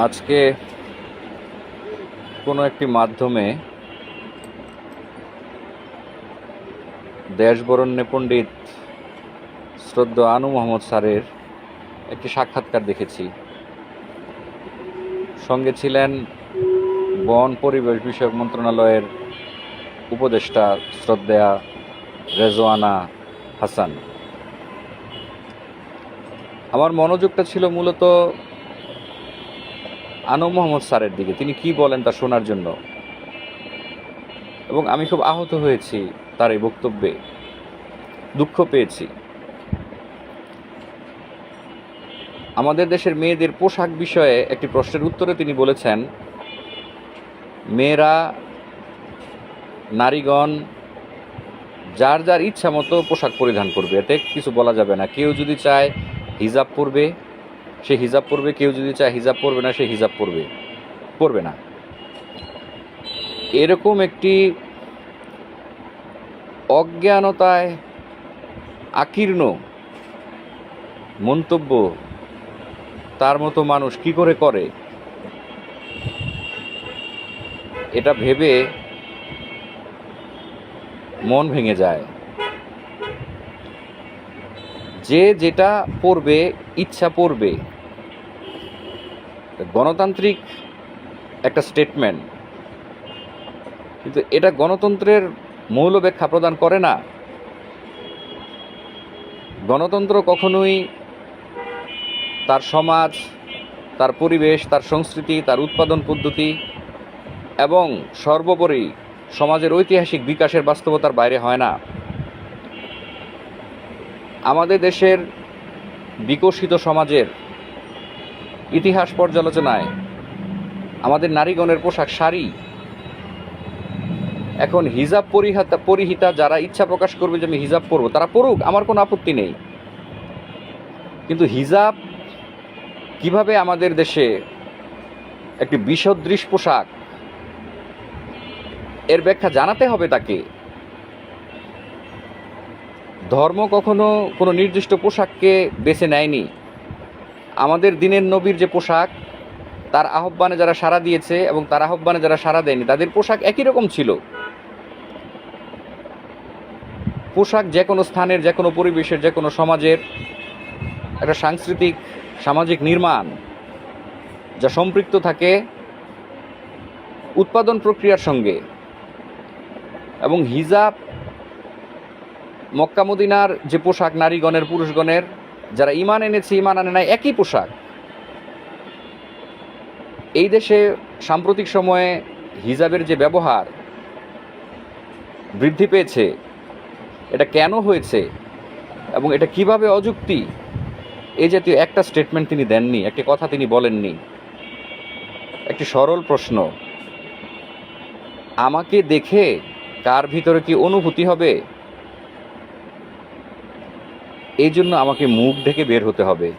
আজকে কোনো একটি মাধ্যমে দেশবরণ্যে পণ্ডিত শ্রদ্ধ আনু মোহাম্মদ স্যারের একটি সাক্ষাৎকার দেখেছি। সঙ্গে ছিলেন বন পরিবেশ বিষয়ক মন্ত্রণালয়ের উপদেষ্টা শ্রদ্ধেয়া রেজওয়ানা হাসান। আমার মনোযোগটা ছিল মূলত আনু মোহাম্মদ স্যারের দিকে। তিনি কি বলেন তা শোনার জন্য? এবং আমি খুব আহত হয়েছি তার এই বক্তব্যে। দুঃখ পেয়েছি। আমাদের দেশের মেয়েদের পোশাক বিষয়ে একটি প্রশ্নের উত্তরে তিনি বলেছেন, মেয়েরা, নারীগণ, যার যার ইচ্ছা মতো পোশাক পরিধান করবে, এতে কিছু বলা যাবে না। কেউ যদি চায় হিজাব পরবে সে হিজাব পরবে, কেউ যদি চায় হিজাব পরবে না, সে হিজাব পরবে। পরবে না। এরকম একটি অজ্ঞানতায় আকীর্ণ মন্তব্য তার মতো মানুষ কি করে করে? এটা ভেবে মন ভেঙে যায়। যে যেটা পড়বে ইচ্ছা পড়বে গণতান্ত্রিক একটা স্টেটমেন্ট কিন্তু এটা গণতন্ত্রের মৌল ব্যাখ্যা প্রদান করে না। গণতন্ত্র কখনোই তার সমাজ, তার পরিবেশ, তার সংস্কৃতি, তার উৎপাদন পদ্ধতি এবং সর্বোপরি সমাজের ঐতিহাসিক বিকাশের বাস্তবতার বাইরে হয় না। আমাদের দেশের বিকশিত সমাজের ইতিহাস পর্যালোচনায় আমাদের নারীগণের পোশাক শাড়ি। এখন হিজাব পরিহাতা পরিহিতা যারা ইচ্ছা প্রকাশ করবে যে আমি হিজাব পরবো, তারা পড়ুক আমার কোনো আপত্তি নেই। কিন্তু হিজাব কীভাবে আমাদের দেশে একটি বিসদৃশ পোশাক এর ব্যাখ্যা জানাতে হবে তাকে? ধর্ম কখনো কোনো নির্দিষ্ট পোশাককে বেছে নেয়নি। আমাদের দিনের নবীর যে পোশাক, তার আহ্বানে যারা সাড়া দিয়েছে এবং তার আহ্বানে যারা সাড়া দেয়নি, তাদের পোশাক একই রকম ছিল। পোশাক যে কোনো স্থানের, যে কোনো পরিবেশের, যে কোনো সমাজের একটা সাংস্কৃতিক, সামাজিক নির্মাণ যা সম্পৃক্ত থাকে উৎপাদন প্রক্রিয়ার সঙ্গে। এবং হিজাব মক্কা মদিনার যে পোশাক, নারীগণের, পুরুষগণের যারা ইমান এনেছে ইমান আনে নাই, একই পোশাক। এই দেশে সাম্প্রতিক সময়ে হিজাবের যে ব্যবহার বৃদ্ধি পেয়েছে, এটা কেন হয়েছে এবং এটা কীভাবে অযুক্তি এই জাতীয় একটা স্টেটমেন্ট তিনি দেননি, একটি কথা তিনি বলেননি। একটি সরল প্রশ্ন, আমাকে দেখে কার ভিতরে কি অনুভূতি হবে? এই জন্য আমাকে মুখ ঢেকে বের হতে হবে।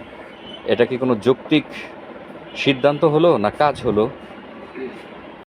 এটা কি কোনো যৌক্তিক সিদ্ধান্ত হলো না কাজ হলো?